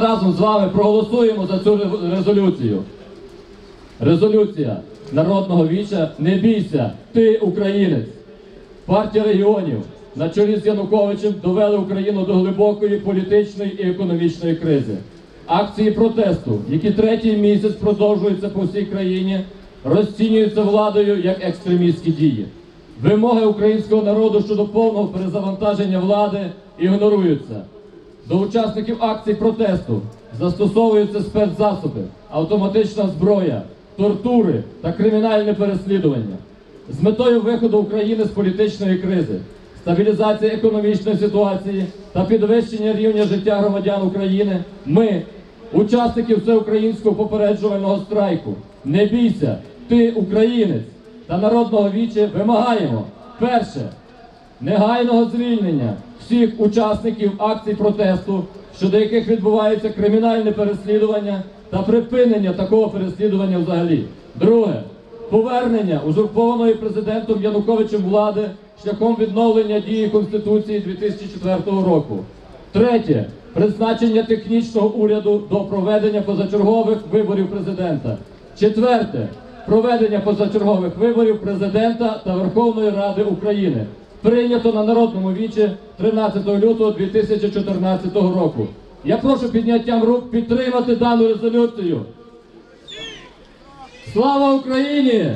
разом з вами проголосуємо за цю резолюцію. Резолюція народного віча Не бійся, ти українець. Партія регіонів на чолі з Януковичем довели Україну до глибокої політичної і економічної кризи. Акції протесту, які третій місяць продовжуються по всій країні, розцінюються владою як екстремістські дії. Вимоги українського народу щодо повного перезавантаження влади ігноруються. До учасників акцій протесту застосовуються спецзасоби, автоматична зброя, тортури та кримінальне переслідування. З метою виходу України з політичної кризи, стабілізації економічної ситуації та підвищення рівня життя громадян України, ми, учасники всеукраїнського попереджувального страйку, не бійся, ти українець та народного віче вимагаємо перше негайного звільнення всіх учасників акцій протесту, щодо яких відбувається кримінальне переслідування та припинення такого переслідування взагалі. Друге повернення узурпованої президентом Януковичем влади шляхом відновлення дії Конституції 2004 року. Третє призначення технічного уряду до проведення позачергових виборів президента. Четверте проведення позачергових виборів президента та Верховної Ради України. Прийнято на народному вічі 13 лютого 2014 року. Я прошу підняттям рук підтримати дану резолюцію. Слава Україні!